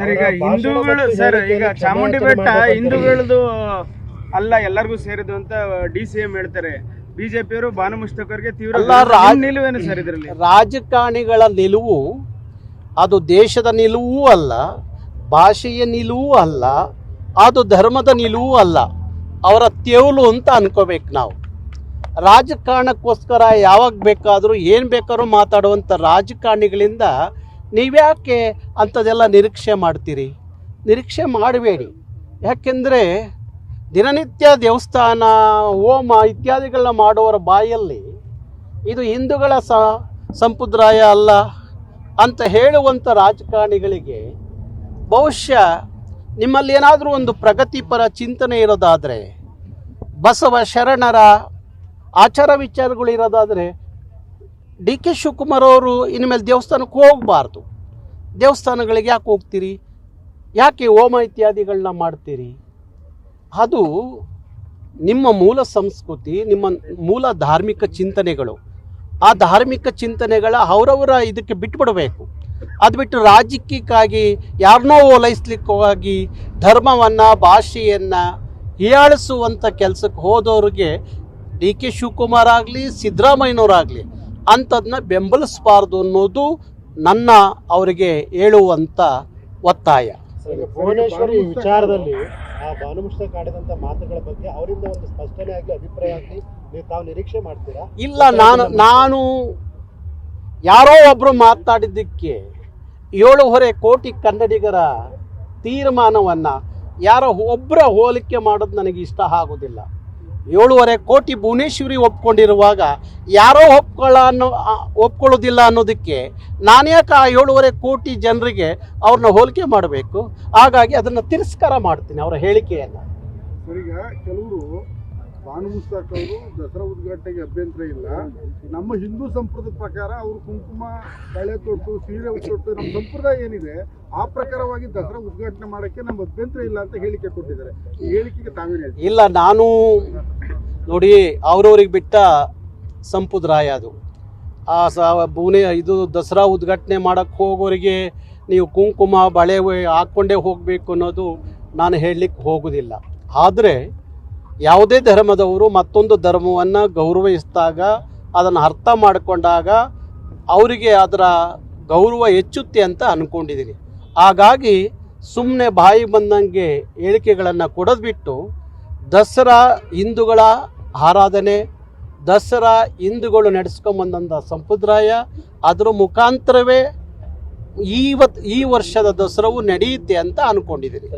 Sir ಈಗ ಹಿಂದೂಗಳು sir ಈಗ ಚಾಮುಂಡಿ ಬೆಟ್ಟ ಹಿಂದೂಗಳದು ಅಲ್ಲ ಎಲ್ಲರಿಗೂ ಸೇರಿದ್ದು ಅಂತ ಡಿ ಸಿ ಎಂ ಹೇಳ್ತಾರೆ. ಬಿಜೆಪಿಯವರು ಭಾನು ಮುಷ್ಟಕರ್ಗೆ ತೀವ್ರ ನಿಲುವೇನು ಸರ್ ಇದರಲ್ಲಿ? ರಾಜಕಾರಣಿಗಳ ನಿಲುವು ಅದು ದೇಶದ ನಿಲುವೂ ಅಲ್ಲ ಭಾಷೆಯ ನಿಲುವೂ ಅಲ್ಲ ಅದು ಧರ್ಮದ ನಿಲುವೂ ಅಲ್ಲ. ಅವರ ತೇವಲು ಅಂತ ಅನ್ಕೋಬೇಕು ನಾವು. ರಾಜಕಾರಣಕ್ಕೋಸ್ಕರ ಯಾವಾಗ ಬೇಕಾದರೂ ಏನು ಬೇಕಾದ್ರೂ ಮಾತಾಡುವಂಥ ರಾಜಕಾರಣಿಗಳಿಂದ ನೀವ್ಯಾಕೆ ಅಂಥದ್ದೆಲ್ಲ ನಿರೀಕ್ಷೆ ಮಾಡ್ತೀರಿ? ನಿರೀಕ್ಷೆ ಮಾಡಬೇಡಿ. ಯಾಕೆಂದರೆ ದಿನನಿತ್ಯ ದೇವಸ್ಥಾನ, ಹೋಮ ಇತ್ಯಾದಿಗಳನ್ನ ಮಾಡುವವರ ಬಾಯಲ್ಲಿ ಇದು ಹಿಂದೂಗಳ ಸ, ಸಂಪ್ರದಾಯ ಅಲ್ಲ ಅಂತ ಹೇಳುವಂಥ ರಾಜಕಾರಣಿಗಳಿಗೆ ಬಹುಶಃ ನಿಮ್ಮಲ್ಲಿ ಏನಾದರೂ ಒಂದು ಪ್ರಗತಿಪರ ಚಿಂತನೆ ಇರೋದಾದರೆ, ಬಸವ ಶರಣರ ಆಚಾರ ವಿಚಾರಗಳು ಇರೋದಾದರೆ ಡಿ ಕೆ ಶಿವಕುಮಾರ್ ಅವರು ಇನ್ಮೇಲೆ ದೇವಸ್ಥಾನಕ್ಕೆ ಹೋಗಬಾರ್ದು. ದೇವಸ್ಥಾನಗಳಿಗೆ ಯಾಕೆ ಹೋಗ್ತೀರಿ? ಯಾಕೆ ಹೋಮ ಇತ್ಯಾದಿಗಳನ್ನ ಮಾಡ್ತೀರಿ? ಅದು ನಿಮ್ಮ ಮೂಲ ಸಂಸ್ಕೃತಿ, ನಿಮ್ಮ ಮೂಲ ಧಾರ್ಮಿಕ ಚಿಂತನೆಗಳು. ಆ ಧಾರ್ಮಿಕ ಚಿಂತನೆಗಳ ಅವರವರ ಇದಕ್ಕೆ ಬಿಟ್ಬಿಡಬೇಕು. ಅದು ಬಿಟ್ಟು ರಾಜಕೀಯಕ್ಕಾಗಿ ಯಾರನ್ನೋ ಓಲೈಸ್ಲಿಕ್ಕಾಗಿ ಧರ್ಮವನ್ನು, ಭಾಷೆಯನ್ನು ಹೀಯಾಳಿಸುವಂಥ ಕೆಲಸಕ್ಕೆ ಹೋದವ್ರಿಗೆ ಡಿ ಕೆ ಶಿವಕುಮಾರ್ ಆಗಲಿ ಸಿದ್ದರಾಮಯ್ಯನವರಾಗಲಿ ಅಂಥದನ್ನ ಬೆಂಬಲಿಸಬಾರ್ದು ಅನ್ನೋದು ನನ್ನ ಅವರಿಗೆ ಹೇಳುವಂಥ ಒತ್ತಾಯ. ಭುವನೇಶ್ವರಿ ವಿಚಾರದಲ್ಲಿ ಆ ಮಾತುಗಳ ಬಗ್ಗೆ ಅವರಿಂದ ಒಂದು ಸ್ಪಷ್ಟನೆ ಆಗಿ ಅಭಿಪ್ರಾಯ ಆಗಲಿ ನೀವು ತಾವು ನಿರೀಕ್ಷೆ ಮಾಡ್ತೀರಾ? ಇಲ್ಲ ನಾನು ನಾನು ಯಾರೋ ಒಬ್ಬರು ಮಾತನಾಡಿದ್ದಕ್ಕೆ ಏಳೂವರೆ ಕೋಟಿ ಕನ್ನಡಿಗರ ತೀರ್ಮಾನವನ್ನು ಯಾರೋ ಒಬ್ಬರ ಹೋಲಿಕೆ ಮಾಡೋದು ನನಗೆ ಇಷ್ಟ ಆಗೋದಿಲ್ಲ. ಏಳೂವರೆ ಕೋಟಿ ಭುವನೇಶ್ವರಿ ಒಪ್ಕೊಂಡಿರುವಾಗ ಯಾರೋ ಒಪ್ಕೊಳ್ಳ ಅನ್ನೋ ಒಪ್ಕೊಳ್ಳೋದಿಲ್ಲ ಅನ್ನೋದಕ್ಕೆ ನಾನ್ಯಾಕೆ ಆ ಏಳುವರೆ ಕೋಟಿ ಜನರಿಗೆ ಅವ್ರನ್ನ ಹೋಲಿಕೆ ಮಾಡಬೇಕು? ಹಾಗಾಗಿ ಅದನ್ನು ತಿರಸ್ಕಾರ ಮಾಡ್ತೀನಿ ಅವರ ಹೇಳಿಕೆಯನ್ನು. ಸರಿಗ ಕೆಲವರು ಭಾನು ಮುಸ್ತಾಕ್ ಅವರು ದಸರಾ ಉದ್ಘಾಟನೆಗೆ ಅಭ್ಯಂತರ ಇಲ್ಲ. ನಮ್ಮ ಹಿಂದೂ ಸಂಪ್ರದಾಯದ ಪ್ರಕಾರ ಅವರು ಕುಂಕುಮ ಕಳೆ ತೊಟ್ಟು ಸೀರೆ ತೊಟ್ಟು ನಮ್ಮ ಸಂಪ್ರದಾಯ ಏನಿದೆ ಆ ಪ್ರಕಾರವಾಗಿ ದಸರಾ ಉದ್ಘಾಟನೆ ಮಾಡೋಕ್ಕೆ ನಮ್ಮ ಅಭ್ಯಂತರ ಇಲ್ಲ ಅಂತ ಹೇಳಿಕೆ ಕೊಟ್ಟಿದ್ದಾರೆ. ಹೇಳಿಕೆಗೆ ತಾವೇನು ಇಲ್ಲ ನಾನು ನೋಡಿ, ಅವ್ರವ್ರಿಗೆ ಬಿಟ್ಟ ಸಂಪುದರಾಯ ಅದು. ಆ ಸ ಇದು ದಸರಾ ಉದ್ಘಾಟನೆ ಮಾಡೋಕ್ಕೆ ಹೋಗೋರಿಗೆ ನೀವು ಕುಂಕುಮ, ಬಳೆ ಹಾಕ್ಕೊಂಡೇ ಹೋಗಬೇಕು ಅನ್ನೋದು ನಾನು ಹೇಳಲಿಕ್ಕೆ ಹೋಗೋದಿಲ್ಲ. ಆದರೆ, ಯಾವುದೇ ಧರ್ಮದವರು ಮತ್ತೊಂದು ಧರ್ಮವನ್ನು ಗೌರವಿಸಿದಾಗ, ಅದನ್ನು ಅರ್ಥ ಮಾಡಿಕೊಂಡಾಗ ಅವರಿಗೆ ಅದರ ಗೌರವ ಹೆಚ್ಚುತ್ತೆ ಅಂತ ಅಂದ್ಕೊಂಡಿದ್ದೀನಿ ಹಾಗಾಗಿ ಸುಮ್ಮನೆ ಬಾಯಿ ಬಂದಂಗೆ ಹೇಳಿಕೆಗಳನ್ನು ಕೊಡೋದು ಬಿಟ್ಟು ದಸರಾ ಹಿಂದೂಗಳ ಆರಾಧನೆ ದಸರಾ ಹಿಂದೂಗಳು ನಡೆಸ್ಕೊಂಬಂದಂಥ ಸಂಪ್ರದಾಯ ಅದರ ಮುಖಾಂತರವೇ ಇವತ್ತು ಈ ವರ್ಷದ ದಸರಾವು ನಡೆಯುತ್ತೆ ಅಂತ ಅಂದ್ಕೊಂಡಿದ್ದೀನಿ